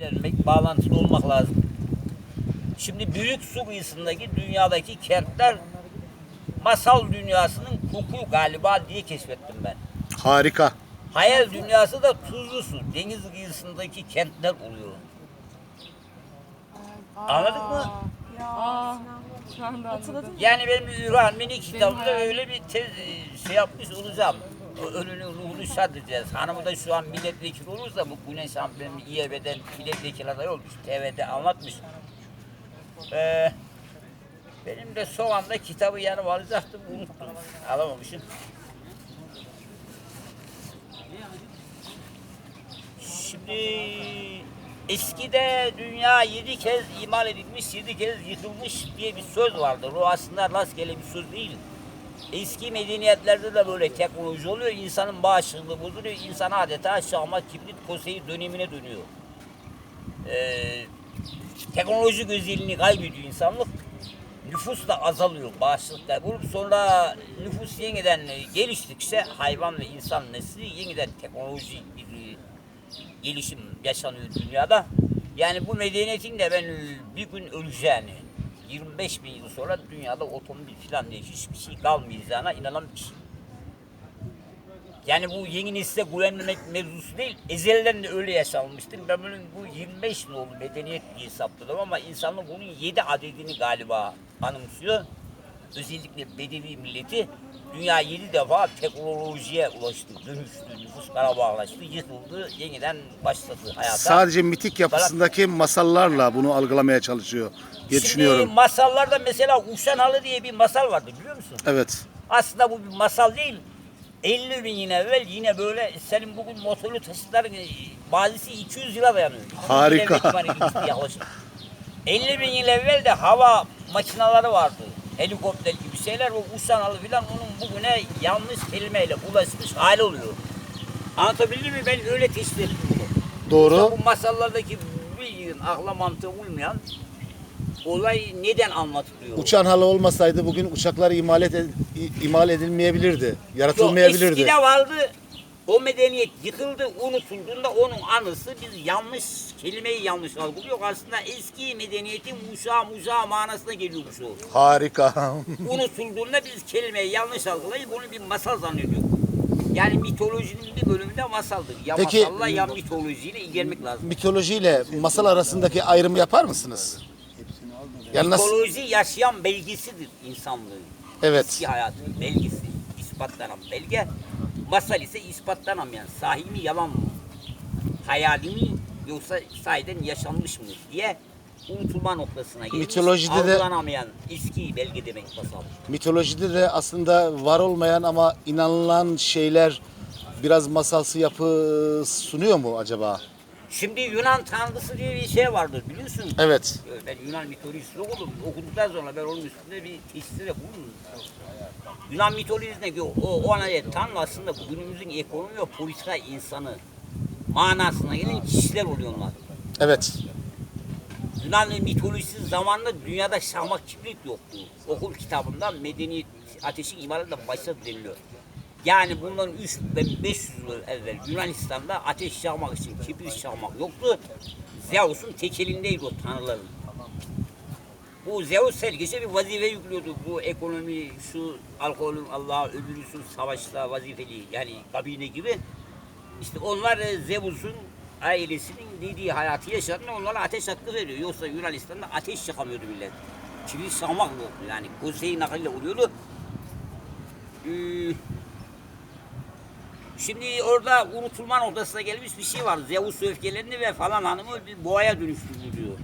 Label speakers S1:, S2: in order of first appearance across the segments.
S1: ilerlemek, bağlantılı olmak lazım. Şimdi büyük su kıyısındaki dünyadaki kentler masal dünyasının koku galiba diye keşfettim ben.
S2: Harika.
S1: Hayal dünyası da tuzlu su. Deniz kıyısındaki kentler oluyor. Anladık mı?
S3: Aa, şu anda anladım.
S1: Yani benim Ürhan Mini kitabımda öyle bir tez şey yapmış olacağım. O Ölünün ruhunu şad edeceğiz. Hanımı da şu an milletvekili olursa bu Güneş Han benim İEB'den milletvekili adayı olmuş. TV'de anlatmış. Ee, benim de son anda kitabı yanıma alacaktım. Unuttum. Alamamışım. Şimdi eskide dünya yedi kez imal edilmiş, yedi kez yıkılmış diye bir söz vardır. O aslında rastgele bir söz değil. Eski medeniyetlerde de böyle teknoloji oluyor. İnsanın bağışıklığı bozuluyor. İnsan adeta Şahmat Kibrit Koseyi dönemine dönüyor. Ee, teknoloji özelliğini kaybediyor insanlık. Nüfus da azalıyor, bağışıklık sonra nüfus yeniden geliştikçe hayvan ve insan nesli yeniden teknoloji bir gelişim yaşanıyor dünyada. Yani bu medeniyetin de ben bir gün öleceğini, 25 bin yıl sonra dünyada otomobil falan diye hiçbir şey kalmayacağına inanan bir şey. Yani bu yeni nesle güvenmemek mevzusu değil, ezelden de öyle yaşanmıştır. Ben bunun bu 25 nolu medeniyet diye hesapladım ama insanlık bunun 7 adedini galiba anımsıyor. Özellikle Bedevi milleti dünya 7 defa teknolojiye ulaştı, dönüştü, nüfus karabağlaştı, yıkıldı, yeniden başladı hayata.
S2: Sadece mitik yapısındaki masallarla bunu algılamaya çalışıyor diye
S1: Şimdi
S2: düşünüyorum.
S1: masallarda mesela Uşan Halı diye bir masal vardı biliyor musun?
S2: Evet.
S1: Aslında bu bir masal değil. 50 bin yıl evvel yine böyle senin bugün motorlu taşıtların bazısı 200 yıla dayanıyor. 200 yıl
S2: Harika.
S1: evvel itibaren yaklaşık. 50 bin yıl evvel de hava makinaları vardı. Helikopter gibi şeyler. O uçan halı filan onun bugüne yanlış kelimeyle ulaşmış hali oluyor. Anlatabildim mi? Ben öyle teşhis ettim bunu.
S2: Doğru.
S1: Yoksa Bu masallardaki bilginin akla mantığa uymayan olay neden anlatılıyor?
S2: Uçan halı olmasaydı bugün uçaklar imal, edil, imal edilmeyebilirdi.
S1: Yok,
S2: Yaratılmayabilirdi.
S1: eskide vardı. O medeniyet yıkıldı, unutulduğunda onun anısı biz yanlış, kelimeyi yanlış algılıyor. Aslında eski medeniyetin muşa muşa manasına geliyormuş o.
S2: Harika.
S1: Unutulduğunda biz kelimeyi yanlış algılayıp onu bir masal zannediyoruz. Yani mitolojinin bir bölümünde masaldır. Ya
S2: Peki-
S1: masalla ya mitolojiyle ilgilenmek lazım.
S2: Mitolojiyle masal arasındaki ayrımı yapar mısınız? Yani nasıl?
S1: Mitoloji yaşayan belgesidir insanlığın.
S2: Evet.
S1: Eski hayatın belgesi, ispatlanan belge. Masal ise ispatlanamayan, sahi mi yalan mı? Hayali mi yoksa sahiden yaşanmış mı diye unutulma noktasına gelmiş.
S2: Mitolojide de-
S1: Algılanamayan eski belge demek masal.
S2: Mitolojide de aslında var olmayan ama inanılan şeyler biraz masalsı yapı sunuyor mu acaba?
S1: Şimdi Yunan tanrısı diye bir şey vardır biliyorsun.
S2: Evet.
S1: Ben Yunan mitolojisi okudum. Okuduktan sonra ben onun üstünde bir teşhiste de bulundum. Yunan mitolojisindeki o, o ona tanrı aslında günümüzün ekonomi ve politika insanı manasına gelen kişiler oluyorlar.
S2: Evet.
S1: Yunan mitolojisi zamanında dünyada şahmat kibrit yoktu. Okul kitabında medeniyet ateşin imarıyla başladı deniliyor. Yani bundan 3500 yıl evvel Yunanistan'da ateş yakmak için kibrit yakmak yoktu. Zeus'un tek elindeydi o tanrıların. Bu Zeus her gece bir vazife yüklüyordu. Bu ekonomi, şu alkolün Allah'a öbürüsün savaşta vazifeli yani kabine gibi. İşte onlar e, Zeus'un ailesinin dediği hayatı yaşadığında onlara ateş hakkı veriyor. Yoksa Yunanistan'da ateş yakamıyordu millet. Kibrit şamak yoktu yani. Kuzey nakliyle oluyordu. Ee, Şimdi orada unutulma noktasına gelmiş bir şey var. Zeus öfkelendi ve falan hanımı bir boğaya dönüştürdü diyor.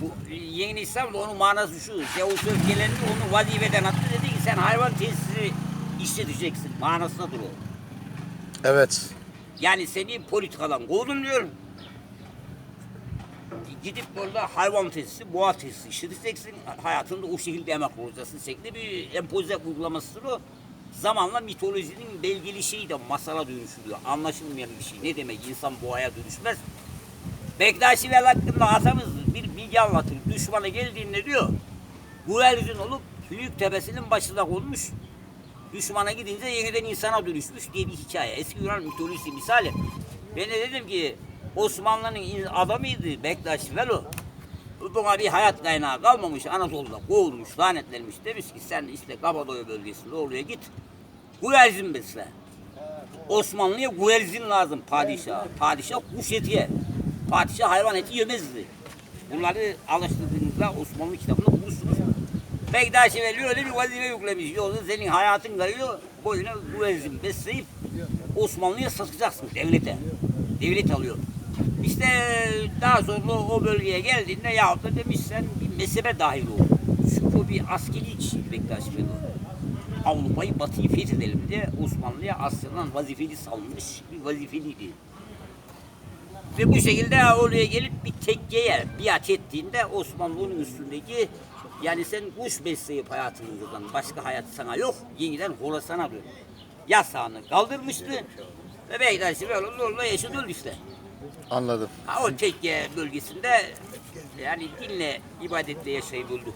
S1: Bu e, yeni İslam da onun manası şu. Zeus öfkelendi onu vazifeden attı dedi ki sen hayvan tesisi işleteceksin. Manasındadır o.
S2: Evet.
S1: Yani seni politikadan kovdum diyorum. Gidip burada hayvan tesisi, boğa tesisi işleteceksin. Hayatında o şekilde emekli olacaksın şeklinde bir empoze uygulamasıdır o. Zamanla mitolojinin belgeli şeyi de masala dönüşülüyor. Anlaşılmayan bir şey. Ne demek insan boğaya dönüşmez. Bektaşi Vel hakkında atamız bir bilgi anlatır. Düşmana geldiğinde diyor, güvercin olup büyük tepesinin başında konmuş. Düşmana gidince yeniden insana dönüşmüş diye bir hikaye. Eski Yunan mitolojisi misali. Ben de dedim ki Osmanlı'nın adamıydı Bektaş Velo. Buna bir hayat kaynağı kalmamış Anadolu'da kovulmuş, lanetlenmiş. Demiş ki sen işte Kapadokya bölgesinde oraya git. Güverzin besle. Osmanlı'ya güverzin lazım padişah. Padişah kuş eti yer. Padişah hayvan eti yemezdi. Bunları alıştırdığınızda Osmanlı kitabında bulursunuz. Bektaş Veli öyle bir vazife yüklemiş. Yoksa senin hayatın kalıyor. Boyuna güverzin besleyip Osmanlı'ya satacaksın devlete. Devlet alıyor. İşte daha sonra o bölgeye geldiğinde yahut da demiş sen bir mezhebe dahil ol. Çünkü bir askeri kişi Bektaş Veli. Avrupa'yı batıyı fethedelim diye Osmanlı'ya Asya'dan vazifeli salmış bir vazifeliydi. Ve bu şekilde oraya gelip bir tekkeye biat ettiğinde Osmanlı'nın üstündeki yani sen kuş besleyip hayatını kazan. Başka hayat sana yok. Yeniden Horasan'a dön. Yasağını kaldırmıştı. Ve Bektaş'ı böyle zorla yaşadı işte.
S2: Anladım.
S1: Ha, o tekke bölgesinde yani dinle, ibadetle yaşayıp öldü.